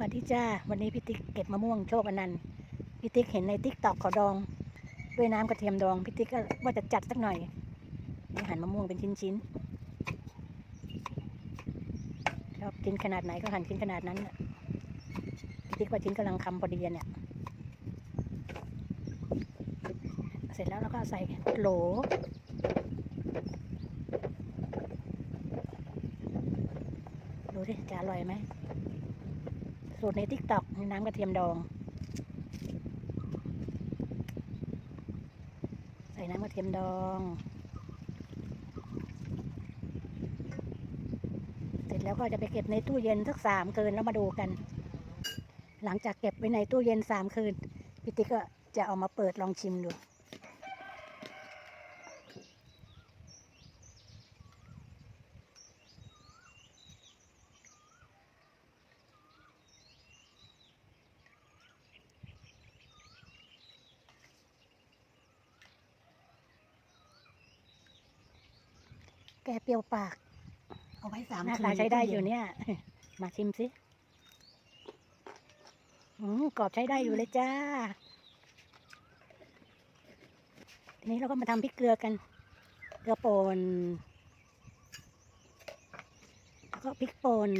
วัสดีจ้า วันนี้พี่ติ๊กเก็บมะม่วงโชคอนันต์พี่ติ๊กเห็นในติ๊กตอกขาดอง ด้วยน้ำกระเทียมดองพี่ติ๊กก็ว่าจะจัดสักหน่อยนี่หั่นมะม่วงเป็นชิ้นๆชอบกินขนาดไหนก็หั่นชิ้นขนาดนั้นพี่ติ๊กว่าชิ้นกำลังคำพอดีเนี่ยเสร็จแล้วเราก็ใส่โหลดูสิจะอร่อยไหม สูตรในทิกตอกน้ำกระเทียมดอง ใส่น้ำกระเทียมดองเสร็จแล้วก็จะไปเก็บในตู้เย็นสักสามคืนแล้วมาดูกัน หลังจากเก็บไว้ในตู้เย็นสามคืนพี่ติ๊กก็จะเอามาเปิดลองชิมดู แกเปรี้ยวปากเอาไว้สามหน้าคืนตาใช้ได้อยู่เนี่ย มาชิมสิอืมกรอบใช้ได้อยู่เลยจ้า ทีนี้เราก็มาทำพริกเกลือกัน เกลือป่นแล้วก็พริกป่น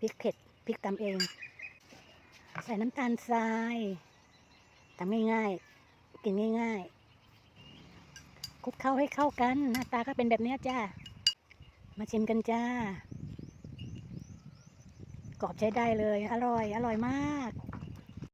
พริกเผ็ดพริกตำเอง ใส่น้ำตาลทรายทำง่ายๆ กินง่ายๆ คลุกเข้าให้เข้ากันหน้าตาก็เป็นแบบนี้จ้า มาชิมกันจ้ากรอบใช้ได้เลย อร่อย อร่อยมาก